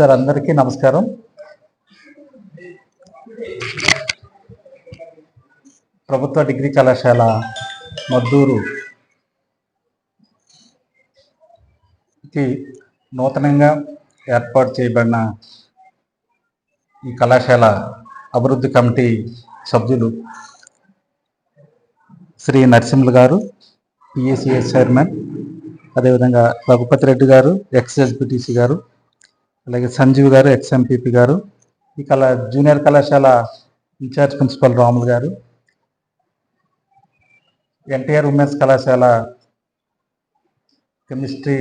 Sir అందరికీ నమస్కారం. ప్రభుత్వ డిగ్రీ కళాశాల మద్దూరు కి నూతనంగా ఏర్పాటు చేయబడిన ఈ కళాశాల అభివృద్ధి కమిటీ సభ్యులు శ్రీ నరసింహులు గారు పిఎస్సిఎస్ చైర్మన్ అదేవిధంగా రఘుపతి రెడ్డి గారు ఎక్స్ ఎస్బిటిసి గారు అలాగే సంజీవ్ గారు ఎక్స్ఎంపీపీ గారు ఈ కళ జూనియర్ కళాశాల ఇన్ఛార్జ్ ప్రిన్సిపల్ రాములు గారు ఎన్టీఆర్ ఉమెన్స్ కళాశాల కెమిస్ట్రీ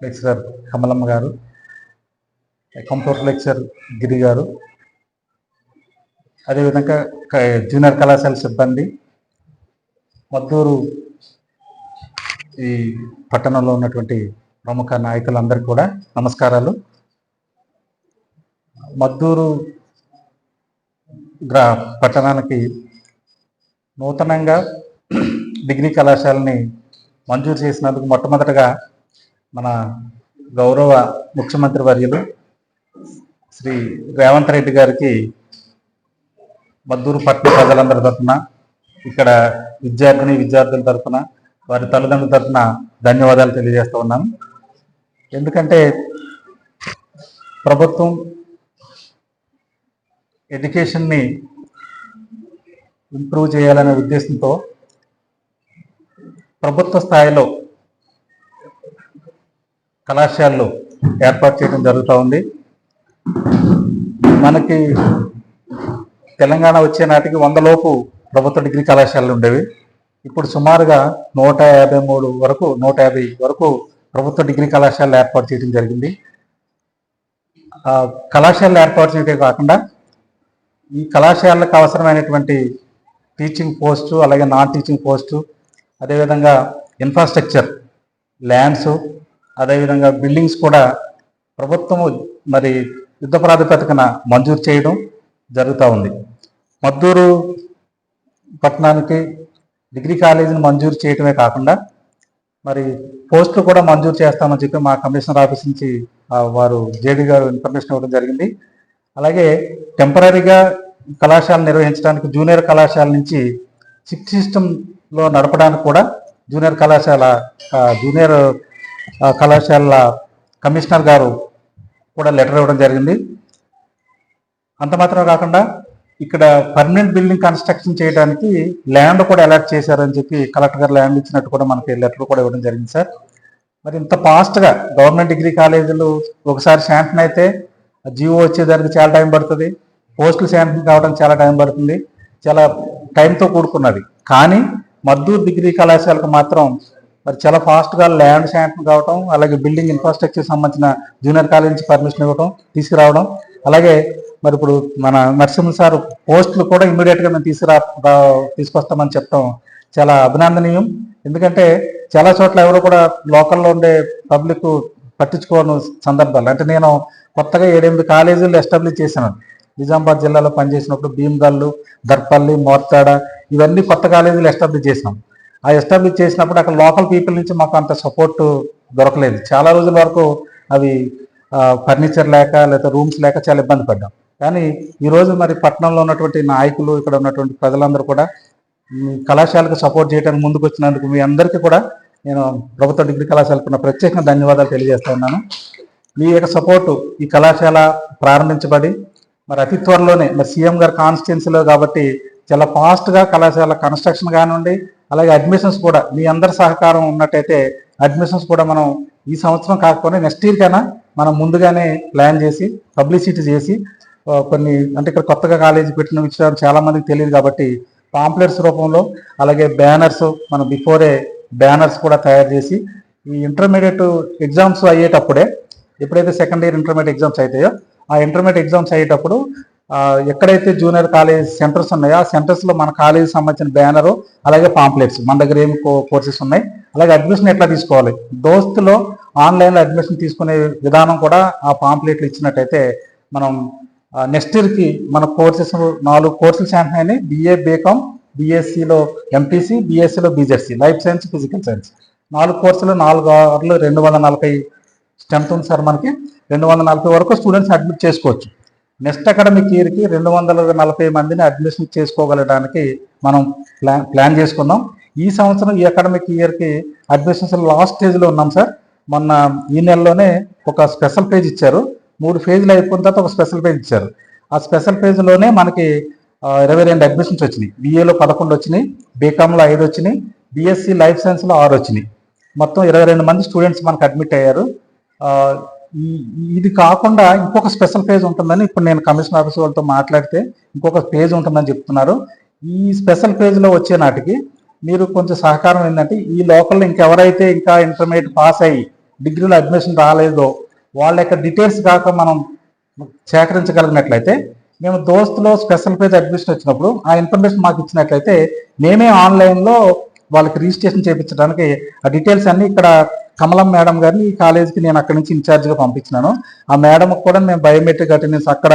లెక్చరర్ కమలమ్మ గారు కంప్యూటర్ లెక్చర్ గిరి గారు అదేవిధంగా జూనియర్ కళాశాల సిబ్బంది మద్దూరు ఈ పట్టణంలో ఉన్నటువంటి ప్రముఖ నాయకులందరికీ కూడా నమస్కారాలు. మద్దూరు గ్రా పట్టణానికి నూతనంగా డిగ్రీ కళాశాలని మంజూరు చేసినందుకు మొట్టమొదటగా మన గౌరవ ముఖ్యమంత్రి వర్యులు శ్రీ రేవంత్ రెడ్డి గారికి మద్దూరు పట్టణ ప్రజలందరి తరఫున ఇక్కడ విద్యార్థిని విద్యార్థుల తరఫున వారి తల్లిదండ్రుల తరఫున ధన్యవాదాలు తెలియజేస్తూ ఉన్నాను. ఎందుకంటే ప్రభుత్వం ఎడ్యుకేషన్ని ఇంప్రూవ్ చేయాలనే ఉద్దేశంతో ప్రభుత్వ స్థాయిలో కళాశాలలు ఏర్పాటు చేయడం జరుగుతూ ఉంది. మనకి తెలంగాణ వచ్చే నాటికి వందలోపు ప్రభుత్వ డిగ్రీ కళాశాలలు ఉండేవి. ఇప్పుడు సుమారుగా నూట యాభై మూడు వరకు నూట యాభై వరకు ప్రభుత్వ డిగ్రీ కళాశాలలు ఏర్పాటు చేయడం జరిగింది. ఆ కళాశాలలు ఏర్పాటు చేయడమే కాకుండా ఈ కళాశాలకు అవసరమైనటువంటి టీచింగ్ పోస్టు అలాగే నాన్ టీచింగ్ పోస్టు అదేవిధంగా ఇన్ఫ్రాస్ట్రక్చర్ ల్యాండ్స్ అదేవిధంగా బిల్డింగ్స్ కూడా ప్రభుత్వము మరి యుద్ధ ప్రాతిపదికన మంజూరు చేయడం జరుగుతూ ఉంది. మద్దూరు పట్టణానికి డిగ్రీ కాలేజీని మంజూరు చేయటమే కాకుండా మరి పోస్టులు కూడా మంజూరు చేస్తామని చెప్పి మా కమిషనర్ ఆఫీస్ నుంచి వారు జేడీ గారు ఇన్ఫర్మేషన్ ఇవ్వడం జరిగింది. అలాగే టెంపరీగా కళాశాల నిర్వహించడానికి జూనియర్ కళాశాల నుంచి సిక్స్ సిస్టంలో నడపడానికి కూడా జూనియర్ కళాశాల జూనియర్ కళాశాలల కళాశాల కమిషనర్ గారు కూడా లెటర్ ఇవ్వడం జరిగింది. అంత మాత్రమే కాకుండా ఇక్కడ పర్మనెంట్ బిల్డింగ్ కన్స్ట్రక్షన్ చేయడానికి ల్యాండ్ కూడా అలాట్ చేశారని చెప్పి కలెక్టర్ గారు ల్యాండ్ ఇచ్చినట్టు కూడా మనకి లెటర్ కూడా ఇవ్వడం జరిగింది సార్. మరి ఇంత ఫాస్ట్గా గవర్నమెంట్ డిగ్రీ కాలేజీలు ఒకసారి శాంక్షన్ అయితే జీవో వచ్చేదానికి చాలా టైం పడుతుంది. పోస్టులు శాంపిల్ కావడం చాలా టైం పడుతుంది. చాలా టైంతో కూడుకున్నది. కానీ మద్దూరు డిగ్రీ కళాశాలకు మాత్రం మరి చాలా ఫాస్ట్గా ల్యాండ్ శాంపిల్ కావడం అలాగే బిల్డింగ్ ఇన్ఫ్రాస్ట్రక్చర్ సంబంధించిన జూనియర్ కాలేజ్ నుంచి పర్మిషన్ ఇవ్వడం తీసుకురావడం అలాగే మరి ఇప్పుడు మన నరసింహ సార్ పోస్టులు కూడా ఇమీడియట్గా మేము తీసుకురా తీసుకొస్తామని చెప్పడం చాలా అభినందనీయం. ఎందుకంటే చాలా చోట్ల ఎవరు కూడా లోకల్లో ఉండే పబ్లిక్ పట్టించుకోని సందర్భాలు. అంటే నేను కొత్తగా ఏడెనిమిది కాలేజీలు ఎస్టాబ్లిష్ చేశాను. నిజామాబాద్ జిల్లాలో పనిచేసినప్పుడు భీమగల్లు దర్పల్లి మోర్తాడ ఇవన్నీ కొత్త కాలేజీలు ఎస్టాబ్లిష్ చేసినాం. ఆ ఎస్టాబ్లిష్ చేసినప్పుడు అక్కడ లోకల్ పీపుల్ నుంచి మాకు అంత సపోర్ట్ దొరకలేదు. చాలా రోజుల వరకు అవి ఫర్నిచర్ లేక లేదా రూమ్స్ లేక చాలా ఇబ్బంది పడ్డాం. కానీ ఈరోజు మరి పట్టణంలో ఉన్నటువంటి నాయకులు ఇక్కడ ఉన్నటువంటి ప్రజలందరూ కూడా కళాశాలకు సపోర్ట్ చేయడానికి ముందుకు వచ్చినందుకు మీ అందరికీ కూడా నేను ప్రభుత్వ డిగ్రీ కళాశాలకు ప్రత్యేకంగా ధన్యవాదాలు తెలియజేస్తా ఉన్నాను. మీ యొక్క సపోర్టు ఈ కళాశాల ప్రారంభించబడి మరి అతి త్వరలోనే మరి సీఎం గారి కాన్స్టిట్యున్సీలో కాబట్టి చాలా ఫాస్ట్గా కళాశాల కన్స్ట్రక్షన్ కానివ్వండి అలాగే అడ్మిషన్స్ కూడా మీ అందరి సహకారం ఉన్నట్టయితే అడ్మిషన్స్ కూడా మనం ఈ సంవత్సరం కాకపోతే నెక్స్ట్ ఇయర్ కైనా మనం ముందుగానే ప్లాన్ చేసి పబ్లిసిటీ చేసి కొన్ని అంటే ఇక్కడ కొత్తగా కాలేజీ పెట్టిన విషయాలు చాలా మందికి తెలియదు కాబట్టి పాంప్లెట్స్ రూపంలో అలాగే బ్యానర్స్ మనం బిఫోరే బ్యానర్స్ కూడా తయారు చేసి ఈ ఇంటర్మీడియట్ ఎగ్జామ్స్ అయ్యేటప్పుడే ఎప్పుడైతే సెకండ్ ఇయర్ ఇంటర్మీడియట్ ఎగ్జామ్స్ అవుతాయో ఆ ఇంటర్మీడియట్ ఎగ్జామ్స్ అయ్యేటప్పుడు ఎక్కడైతే జూనియర్ కాలేజ్ సెంటర్స్ ఉన్నాయో ఆ సెంటర్స్లో మన కాలేజ్ సంబంధించిన బ్యానర్ అలాగే పాంప్లెట్స్ మన దగ్గర ఏమి కోర్సెస్ ఉన్నాయి. అలాగే అడ్మిషన్ ఎట్లా తీసుకోవాలి? దోస్తులో ఆన్లైన్లో అడ్మిషన్ తీసుకునే విధానం కూడా ఆ పాంప్లెట్లు ఇచ్చినట్టయితే మనం నెక్స్ట్ ఇయర్కి మన కోర్సెస్ నాలుగు కోర్సులు శాంక్షన్ అయినాయి బిఏ బీకామ్ బీఎస్సీలో MPC బీఎస్సీలో BZC life science physical science నాలుగు కోర్సులు నాలుగు ఆరులు రెండు వందల నలభై స్ట్రెంత్ ఉంది సార్ మనకి. రెండు వందల నలభై వరకు స్టూడెంట్స్ అడ్మిట్ చేసుకోవచ్చు. నెక్స్ట్ అకాడమిక్ ఇయర్కి రెండు వందల నలభై మందిని అడ్మిషన్ చేసుకోగలడానికి మనం ప్లాన్ ప్లాన్ చేసుకున్నాం. ఈ సంవత్సరం ఈ అకాడమిక్ ఇయర్కి అడ్మిషన్స్ లాస్ట్ స్టేజ్లో ఉన్నాం సార్. మొన్న ఈ నెలలోనే ఒక స్పెషల్ పేజ్ ఇచ్చారు. మూడు పేజీలు అయిపోయిన తర్వాత ఒక స్పెషల్ పేజ్ ఇచ్చారు. ఆ స్పెషల్ పేజ్లోనే మనకి ఇరవై రెండు అడ్మిషన్స్ వచ్చినాయి. బిఏలో పదకొండు వచ్చినాయి బీకామ్లో ఐదు వచ్చినాయి బీఎస్సీ లైఫ్ సైన్స్లో ఆరు వచ్చినాయి. మొత్తం ఇరవై రెండు మంది స్టూడెంట్స్ మనకు అడ్మిట్ అయ్యారు. ఇది కాకుండా ఇంకొక స్పెషల్ పేజ్ ఉంటుందని ఇప్పుడు నేను కమిషన్ ఆఫీస్ వాళ్ళతో మాట్లాడితే ఇంకొక పేజ్ ఉంటుందని చెప్తున్నారు. ఈ స్పెషల్ పేజ్లో వచ్చే నాటికి మీరు కొంచెం సహకారం ఏంటంటే ఈ లోకల్లో ఇంకెవరైతే ఇంకా ఇంటర్మీడియట్ పాస్ అయ్యి డిగ్రీలో అడ్మిషన్ రాలేదో వాళ్ళ యొక్క డీటెయిల్స్ కాక మనం సేకరించగలిగినట్లయితే మేము దోస్తులో స్పెషల్ పేజ్ అడ్మిషన్ వచ్చినప్పుడు ఆ ఇన్ఫర్మేషన్ మాకు ఇచ్చినట్లయితే మేమే ఆన్లైన్లో వాళ్ళకి రిజిస్ట్రేషన్ చేయించడానికి ఆ డీటెయిల్స్ అన్ని ఇక్కడ కమలం మేడం గారిని ఈ కాలేజీకి నేను అక్కడి నుంచి ఇన్ఛార్జ్గా పంపించినాను. ఆ మేడంకి కూడా మేము బయోమెట్రిక్ అటెండెన్స్ అక్కడ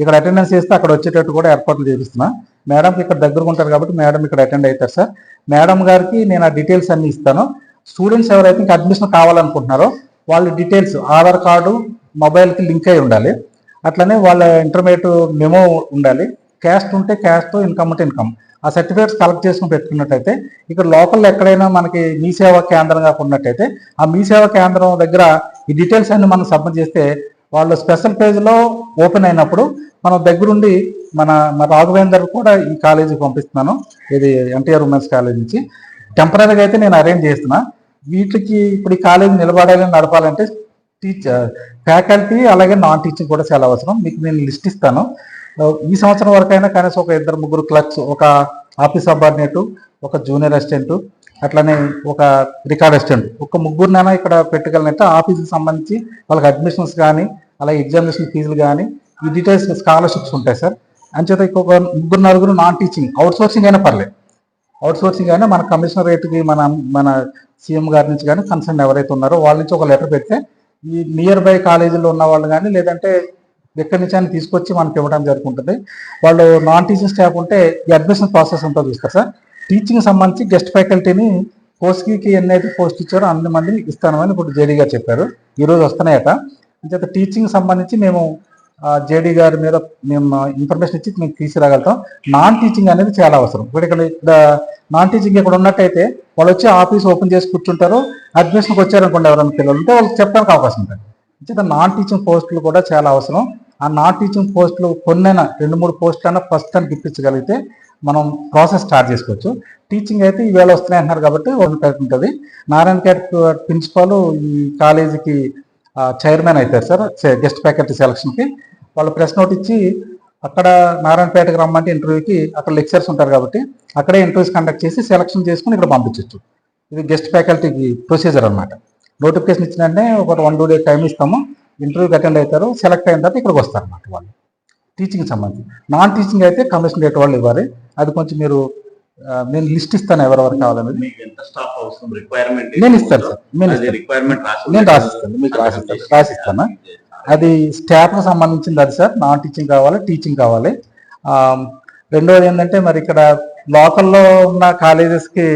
ఇక్కడ అటెండెన్స్ చేస్తే అక్కడ వచ్చేటట్టు కూడా ఏర్పాట్లు చేపిస్తున్నా. మేడంకి ఇక్కడ దగ్గరగా ఉంటారు కాబట్టి మేడం ఇక్కడ అటెండ్ అవుతారు సార్. మేడం గారికి నేను ఆ డీటెయిల్స్ అన్ని ఇస్తాను. స్టూడెంట్స్ ఎవరైతే ఇంకా అడ్మిషన్ కావాలనుకుంటున్నారో వాళ్ళ డీటెయిల్స్ ఆధార్ కార్డు మొబైల్కి లింక్ అయి ఉండాలి. అట్లనే వాళ్ళ ఇంటర్మీడియట్ మెమో ఉండాలి. క్యాస్ట్ ఉంటే క్యాస్ట్ ఇన్కమ్ ఉంటే ఇన్కమ్ ఆ సర్టిఫికేట్స్ కలెక్ట్ చేసుకుని పెట్టుకున్నట్టయితే ఇక్కడ లోకల్ ఎక్కడైనా మనకి మీ సేవా కేంద్రంగా ఉన్నట్టయితే ఆ మీ సేవా కేంద్రం దగ్గర ఈ డీటెయిల్స్ అన్ని మనం సబ్మిట్ చేస్తే వాళ్ళు స్పెషల్ పేజ్లో ఓపెన్ అయినప్పుడు మనం దగ్గరుండి మన మన రాఘవేందర్ కూడా ఈ కాలేజీకి పంపిస్తున్నాను. ఇది ఎన్టీఆర్ ఉమెన్స్ కాలేజ్ నుంచి. టెంపరీగా అయితే నేను అరేంజ్ చేస్తున్నా. వీటికి ఇప్పుడు ఈ కాలేజీ నిలబడాలని నడపాలంటే టీచర్ ఫ్యాకల్టీ అలాగే నాన్ టీచింగ్ కూడా చాలా అవసరం. మీకు నేను లిస్ట్ ఇస్తాను. ఈ సంవత్సరం వరకైనా కనీసం ఒక ఇద్దరు ముగ్గురు క్లర్క్స్ ఒక ఆఫీస్ సబార్డినేటు ఒక జూనియర్ అసిస్టెంట్ అట్లనే ఒక రికార్డ్ అసిస్టెంట్. ఒక ముగ్గురునైనా ఇక్కడ పెట్టగలిగినట్టు ఆఫీస్కి సంబంధించి వాళ్ళకి అడ్మిషన్స్ కానీ అలాగే ఎగ్జామినేషన్ ఫీజులు కానీ ఈ డీటెయిల్స్ స్కాలర్షిప్స్ ఉంటాయి సార్. అంచేత ఇంకొక ముగ్గురు నలుగురు నాన్ టీచింగ్ అవుట్ సోర్సింగ్ అయినా పర్లేదు. అవుట్ సోర్సింగ్ అయినా మన కమిషనరేట్కి మన మన సీఎం గారి నుంచి కానీ కన్సర్న్ ఎవరైతే ఉన్నారో వాళ్ళ నుంచి ఒక లెటర్ పెడితే ఈ నియర్ బై కాలేజీలో ఉన్న వాళ్ళు కానీ లేదంటే ఎక్కడి నుంచి అని తీసుకొచ్చి మనకి ఇవ్వడం జరుగుతుంటుంది. వాళ్ళు నాన్ టీచింగ్ స్టాఫ్ ఉంటే ఈ అడ్మిషన్ ప్రాసెస్ అంతా చూస్తారు సార్. టీచింగ్ సంబంధించి గెస్ట్ ఫ్యాకల్టీని పోస్ట్కి ఎన్ని అయితే పోస్ట్ ఇచ్చారో అన్ని మందిని ఇస్తామని ఇప్పుడు జేడీ గారు చెప్పారు. ఈరోజు వస్తున్నాయట. అంచేత టీచింగ్ సంబంధించి మేము జేడీ గారి మీద మేము ఇన్ఫర్మేషన్ ఇచ్చి మేము తీసుకురాగలుగుతాం. నాన్ టీచింగ్ అనేది చాలా అవసరం. ఇప్పుడు ఇక్కడ ఇక్కడ నాన్ టీచింగ్ ఇక్కడ ఉన్నట్టయితే వాళ్ళు వచ్చి ఆఫీస్ ఓపెన్ చేసి కూర్చుంటారు. అడ్మిషన్కి వచ్చారనుకోండి ఎవరైనా పిల్లలు ఉంటే వాళ్ళకి చెప్పడానికి అవకాశం ఉంటుంది. అంచేత నాన్ టీచింగ్ పోస్టులు కూడా చాలా అవసరం. ఆ నాన్ టీచింగ్ పోస్టులు కొన్నైనా రెండు మూడు పోస్టులైనా ఫస్ట్ టైం ఇప్పించగలిగితే మనం ప్రాసెస్ స్టార్ట్ చేసుకోవచ్చు. టీచింగ్ అయితే ఈవేళ వస్తున్నాయి అంటున్నారు కాబట్టి వన్ ఉంటుంది. నారాయణ క్యాట్ ప్రిన్సిపాల్ ఈ కాలేజీకి చైర్మన్ అవుతారు సార్ గెస్ట్ ఫ్యాకల్టీ సెలక్షన్కి వాళ్ళు ప్రెస్ నోట్ ఇచ్చి అక్కడ నారాయణపేటకి రమ్మంటే ఇంటర్వ్యూకి అక్కడ లెక్చర్స్ ఉంటారు కాబట్టి అక్కడే ఇంటర్వ్యూస్ కండక్ట్ చేసి సెలక్షన్ చేసుకుని ఇక్కడ పంపించవచ్చు ఇది గెస్ట్ ఫ్యాకల్టీకి ప్రొసీజర్ అన్నమాట. నోటిఫికేషన్ ఇచ్చిన వెంటనే ఒక వన్ టూ డే టైం ఇస్తాము. ఇంటర్వ్యూకి అటెండ్ అవుతారు సెలెక్ట్ అయిన తర్వాత ఇక్కడికి వస్తారు అన్నమాట వాళ్ళు. టీచింగ్ సంబంధించి. నాన్ టీచింగ్ అయితే కమిషన్ రేట్ వాళ్ళు ఇవ్వాలి. అది కొంచెం మీరు నేను లిస్ట్ ఇస్తాను ఎవరెవరు కావాలనేది. మీకు ఎంత స్టాఫ్ అవసరం? రిక్వైర్మెంట్ నేను ఇస్తాను సార్. నేను రిక్వైర్మెంట్ నేను రాసిస్తాను. మీకు రాసిస్తాను. రాసిస్తాను. అది స్టాఫ్కి సంబంధించింది అది సార్. నాన్ టీచింగ్ కావాలి టీచింగ్ కావాలి. ఆ, రెండోది ఏంటంటే మరి ఇక్కడ లోకల్లో ఉన్న కాలేజెస్కి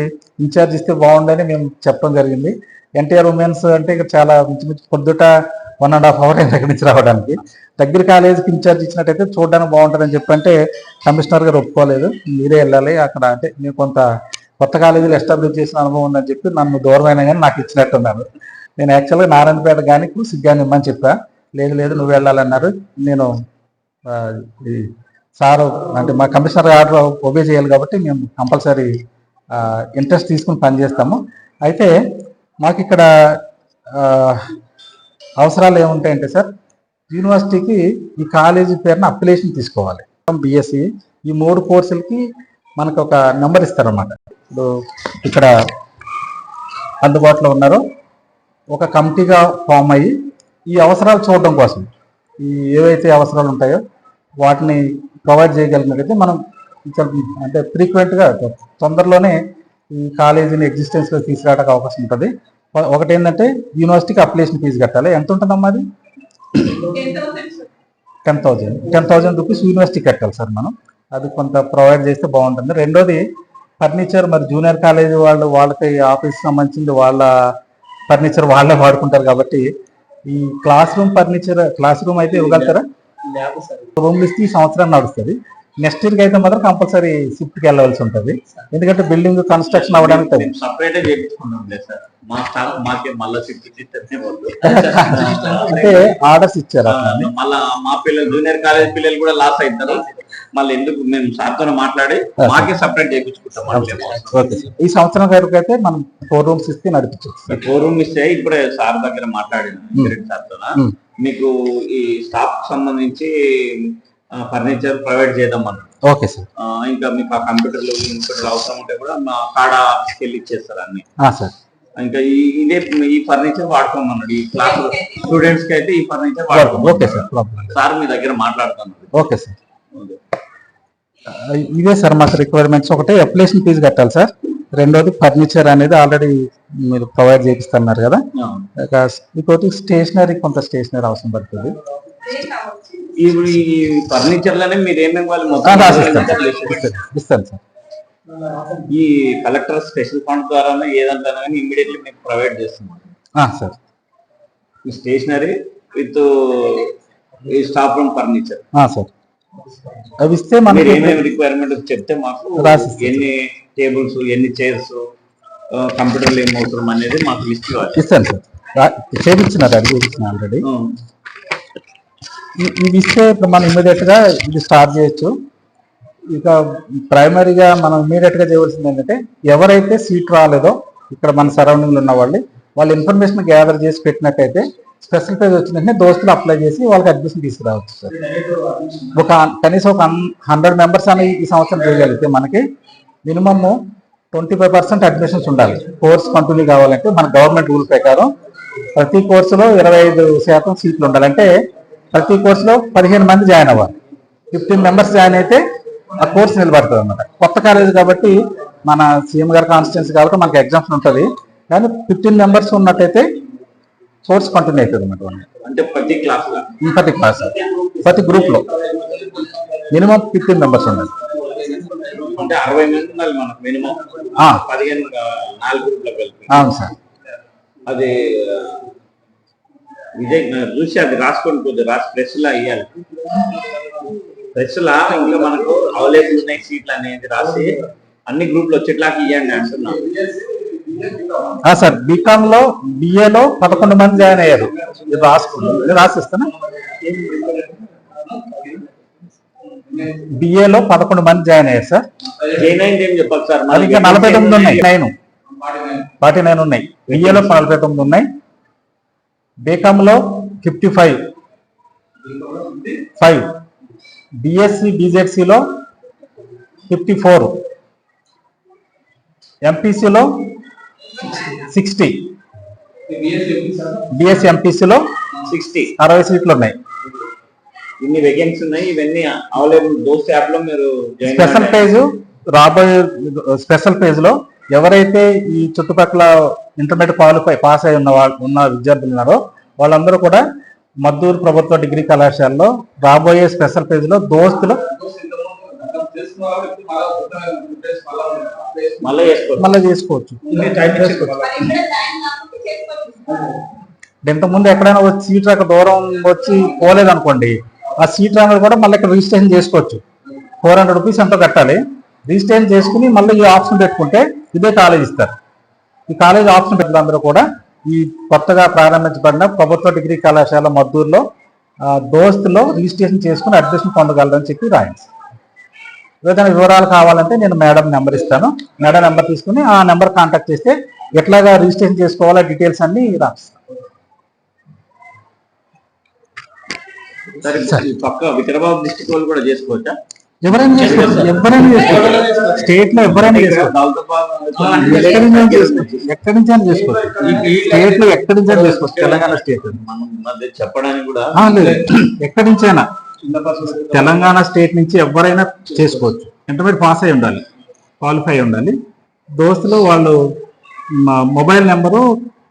ఇన్ఛార్జ్ ఇస్తే బాగుండని మేము చెప్పడం జరిగింది. ఎన్టీఆర్ ఉమెన్స్ అంటే ఇక్కడ చాలా మించుమించు పొద్దుట వన్ అండ్ హాఫ్ అవర్ అయింది అక్కడి నుంచి రావడానికి. దగ్గర కాలేజీకి ఇన్ఛార్జ్ ఇచ్చినట్టయితే చూడడానికి బాగుంటుందని చెప్పంటే కమిషనర్ గారు ఒప్పుకోలేదు. మీరే వెళ్ళాలి అక్కడ అంటే నేను కొంత కొత్త కాలేజీలు ఎస్టాబ్లిష్ చేసిన అనుభవం ఉందని చెప్పి నన్ను దూరమైన కానీ నాకు ఇచ్చినట్టున్నారు. నేను యాక్చువల్గా నారాయణపేట కానీ కృషికి కానీ ఇమ్మని చెప్పా. లేదు లేదు నువ్వు వెళ్ళాలన్నారు. నేను సార్ అంటే మా కమిషనర్ ఆర్డర్ ఒబే చేయాలి కాబట్టి మేము కంపల్సరీ ఇంట్రెస్ట్ తీసుకుని పనిచేస్తాము. అయితే మాకు ఇక్కడ అవసరాలు ఏముంటాయంటే సార్ యూనివర్సిటీకి ఈ కాలేజీ పేరున అప్లికేషన్ తీసుకోవాలి. బిఎస్సి ఈ మూడు కోర్సులకి మనకు ఒక నెంబర్ ఇస్తారన్నమాట. ఇప్పుడు ఇక్కడ అందుబాటులో ఉన్నారు. ఒక కమిటీగా ఫామ్ అయ్యి ఈ అవసరాలు చూడడం కోసం ఈ ఏవైతే అవసరాలు ఉంటాయో వాటిని ప్రొవైడ్ చేయగలిగినట్లయితే మనం అంటే ఫ్రీక్వెంట్గా తొందరలోనే ఈ కాలేజీని ఎగ్జిస్టెన్స్లో తీసుకురావడానికి అవకాశం ఉంటుంది. ఒకటి ఏంటంటే యూనివర్సిటీకి అప్లికేషన్ ఫీజు కట్టాలి. ఎంత ఉంటుందమ్మా అది ten thousand ten thousand rupees university కట్టాలి సార్ మనం. అది కొంత ప్రొవైడ్ చేస్తే బాగుంటుంది. రెండోది ఫర్నిచర్ మరి జూనియర్ కాలేజ్ వాళ్ళు వాళ్ళకి ఆఫీస్ సంబంధించింది వాళ్ళ ఫర్నిచర్ వాళ్ళే వాడుకుంటారు కాబట్టి ఈ class room furniture class room అయితే ఇవ్వగలుగుతారా రూమ్ లిస్ట్ ఈ సంవత్సరం నడుస్తుంది. నెక్స్ట్ ఇయర్కి అయితే మాత్రం కంపల్సరీ షిఫ్ట్కి వెళ్ళవలసి ఉంటుంది. ఎందుకంటే బిల్డింగ్ కన్స్ట్రక్షన్ అవ్వడానికి సపరేట్ మా స్టాఫ్ మాకే మళ్ళీ షిఫ్ట్ అంటే ఆర్డర్స్ ఇచ్చారు మళ్ళా మా పిల్లలు జూనియర్ కాలేజ్ పిల్లలు కూడా లాస్ అవుతారు మళ్ళీ ఎందుకు మేము సార్తో మాట్లాడి మాకే సపరేట్ చేయించుకుంటాం. ఈ సంవత్సరం వరకు అయితే మనం ఫోర్ రూమ్స్ ఇస్తే నడిపించవచ్చు ఫోర్ రూమ్ ఇస్తే ఇప్పుడే సార్ దగ్గర మాట్లాడిన కిరణ్ సార్తో Hmm. మీకు ఈ స్టాఫ్ సంబంధించి ఫర్నిచర్ ప్రొవైడ్ చేద్దాం అన్నారు ఓకే సార్. ఇంకా మీకు ఆ కంప్యూటర్లు కంప్యూటర్లు అవసరం ఉంటే కూడా మా కాడ వెళ్ళి ఇచ్చేస్తారు అన్ని. సార్. ఇంకా ఈ ఇదే ఈ ఫర్నిచర్ వాడుకోమన్నాడు ఈ క్లాస్ స్టూడెంట్స్కి అయితే ఈ ఫర్నిచర్ వాడుకోమన్నాడు ఓకే సార్ సార్ మీ దగ్గర మాట్లాడుతున్నాడు ఓకే సార్. ఇదే సార్ మాకు రిక్వైర్మెంట్స్ ఒకటి అప్లికేషన్ ఫీజు కట్టాలి సార్. రెండోది ఫర్నిచర్ అనేది ఆల్రెడీ మీరు ప్రొవైడ్ చేపిస్తున్నారు కదా. ఇక ఇంకోటి స్టేషనరీ కొంత స్టేషనరీ అవసరం పడుతుంది. ఇప్పుడు ఈ ఫర్నిచర్లోనే మీరు ఏమేమి వాళ్ళు మొత్తం ఇస్తాను. సార్. ఈ కలెక్టర్ స్పెషల్ ఫండ్ ద్వారానే ఏదంటే కానీ ఇమ్మీడియట్లీ మీకు ప్రొవైడ్ చేస్తున్నాం. సార్. ఈ స్టేషనరీ విత్ ఈ స్టాఫ్ రూమ్ ఫర్నిచర్ సార్. అవి ఇస్తే మీరు ఏమేమి రిక్వైర్మెంట్ చెప్తే మాకు. ఎన్ని టేబుల్స్ ఎన్ని చైర్స్ కంప్యూటర్లు ఏం అవసరం అనేది మాకు లిస్ట్ ఇవ్వాలి. ఇస్తాను సార్. చేపించినారు చేపించిన ఆల్రెడీ ఇది ఇస్తే ఇప్పుడు మనం ఇమీడియట్గా ఇది స్టార్ట్ చేయొచ్చు. ఇక ప్రైమరీగా మనం ఇమీడియట్గా చేయవలసింది ఏంటంటే ఎవరైతే సీట్ రాలేదో ఇక్కడ మన సరౌండింగ్ ఉన్న వాళ్ళు వాళ్ళ ఇన్ఫర్మేషన్ గ్యాదర్ చేసి పెట్టినట్టయితే స్పెషల్ పేజ్ వచ్చిన వెంటనే దోస్తులు అప్లై చేసి వాళ్ళకి అడ్మిషన్ తీసుకురావచ్చు సార్ ఒక కనీసం ఒక హండ్రెడ్ మెంబర్స్ అని ఈ సంవత్సరం చేయగలిగితే మనకి minimum twenty five percent admissions ఉండాలి. కోర్స్ కంటిన్యూ కావాలంటే మన గవర్నమెంట్ రూల్ ప్రకారం ప్రతి కోర్సులో ఇరవై ఐదు శాతం సీట్లు ఉండాలంటే ప్రతి కోర్సులో పదిహేను మంది జాయిన్ అవ్వాలి. ఫిఫ్టీన్ మెంబర్స్ జాయిన్ అయితే ఆ కోర్స్ నిలబడుతుంది అనమాట కొత్త కాలేజ్ కాబట్టి మన సీఎం గారి కాన్స్టిట్యున్సీ కాబట్టి మనకి ఎగ్జామ్స్ ఉంటుంది. కానీ ఫిఫ్టీన్ మెంబర్స్ ఉన్నట్టయితే కోర్స్ కంటిన్యూ అవుతుంది అనమాట అంటే ప్రతి క్లాస్ ప్రతి క్లాస్ ప్రతి గ్రూప్లో. మినిమం ఫిఫ్టీన్ మెంబర్స్ ఉండాలి. వెళ్తాయి అవును సార్. అది విజయ్ చూసి అది రాసుకొని కొద్దిగా రాసి ప్రెస్ లా ఇవ్వాలి ప్రెస్ లా ఇంకా మనకు అవైలబుల్ ఉన్నాయి సీట్లు అనేది రాసి అన్ని గ్రూప్లు వచ్చేట్లాగా ఇవ్వండి అంటున్నా. సార్ బీకామ్లో BA లో పదకొండు మంది జాయిన్ అయ్యారు. ఇది రాసిస్తాను? BA లో పదకొండు మంది జాయిన్ అయ్యారు సార్. జైన్ అయింది ఏం చెప్పాలి సార్? ఇంకా నలభై తొమ్మిది ఉన్నాయి. నైన్ ఫార్టీ నైన్ ఉన్నాయి. BA లో నలభై తొమ్మిది ఉన్నాయి. బీకామ్లో ఫిఫ్టీ ఫైవ్. ఫైవ్. బిఎస్సి బీజెడ్సిలో ఫిఫ్టీ ఫోర్. ఎంపీసీలో సిక్స్టీ. బిఎస్సి ఎంపీసీలో సిక్స్టీ. అరవై సీట్లు ఉన్నాయి ఇన్ని వేకెన్సీ ఉన్నాయి ఇవన్నీ అవైలబుల్ దోస్త్ యాప్లో మీరు స్పెషల్ పేజ్ రాబోయే స్పెషల్ పేజ్లో ఎవరైతే ఈ చుట్టుపక్కల ఇంటర్మీడియట్ క్వాలిఫై పాస్ అయి ఉన్న వాళ్ళు ఉన్న విద్యార్థులు ఉన్నారో వాళ్ళందరూ కూడా మద్దూరు ప్రభుత్వ డిగ్రీ కళాశాలలో రాబోయే స్పెషల్ పేజ్లో దోస్తులు మళ్ళీ చేసుకోవచ్చు. మళ్ళీ చేసుకోవచ్చు. ఇంతకుముందు ఎక్కడైనా వచ్చి సీట్ రాక దూరం వచ్చి పోలేదనుకోండి ఆ సీట్ రాక కూడా మళ్ళీ ఇక్కడ రిజిస్ట్రేషన్ చేసుకోవచ్చు. ఫోర్ హండ్రెడ్ రూపీస్ ఎంతో కట్టాలి. రిజిస్ట్రేషన్ చేసుకుని మళ్ళీ ఈ ఆప్షన్ పెట్టుకుంటే ఇదే కాలేజ్ ఇస్తారు. ఈ కాలేజ్ ఆప్షన్ పెట్టిన కూడా ఈ కొత్తగా ప్రారంభించబడిన ప్రభుత్వ డిగ్రీ కళాశాల మద్దూరులో దోస్తులో రిజిస్ట్రేషన్ చేసుకుని అడ్మిషన్ పొందగలరని చెప్పి రాయండి. ఏదైనా వివరాలు కావాలంటే నేను మేడం నెంబర్ ఇస్తాను. మేడం నెంబర్ తీసుకుని ఆ నెంబర్ కాంటాక్ట్ చేస్తే ఎట్లాగా రిజిస్ట్రేషన్ చేసుకోవాలా డీటెయిల్స్ అన్ని రాస్తాను సరే పక్క వికారాబాద్ డిస్టిక్ వాళ్ళు కూడా చేసుకోవచ్చా? ఎవరైనా చేసుకోవచ్చు ఎవరైనా చేసుకోవచ్చు స్టేట్లో ఎవరైనా చేసుకోవచ్చు ఎక్కడి నుంచి అయినా చేసుకోవచ్చు ఎక్కడి నుంచి అయినా చేసుకోవచ్చు స్టేట్లో ఎక్కడి నుంచి అయినా చేసుకోవచ్చు తెలంగాణ స్టేట్ చెప్పడానికి కూడా లేదు ఎక్కడి నుంచైనా తెలంగాణ స్టేట్ నుంచి ఎవరైనా చేసుకోవచ్చు ఇంటర్మీడియట్ పాస్ అయి ఉండాలి క్వాలిఫై అయి ఉండాలి దోస్తులు వాళ్ళు మొబైల్ నెంబరు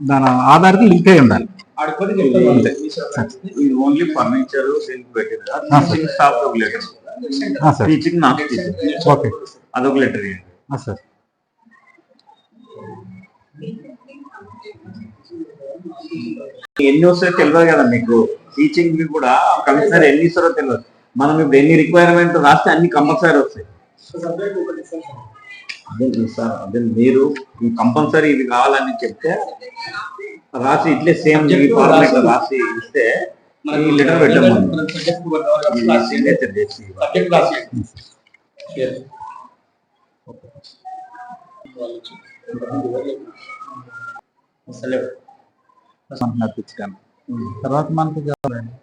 దాని ఆధార్కి లింక్ అయి ఉండాలి ఇది only furniture staff sir teaching నాకు టీచింగ్ ఓకే అదొక లెటర్ ఆ, సార్. ఎన్ని వస్తాయో తెలియదు కదా మీకు. టీచింగ్ కూడా కమిషనర్ ఎన్ని ఇస్తారో తెలియదు. మనం ఇప్పుడు ఎన్ని రిక్వైర్మెంట్ రాస్తే అన్ని కంపల్సరీ వస్తాయి. అదే సార్? అదే మీరు కంపల్సరీ ఇది కావాలని చెప్తే రాసి ఇట్లే సేమ్ ఫార్మేట్ రాసి ఇస్తే లెటర్ పెట్టాము తర్వాత మనకి కావాలండి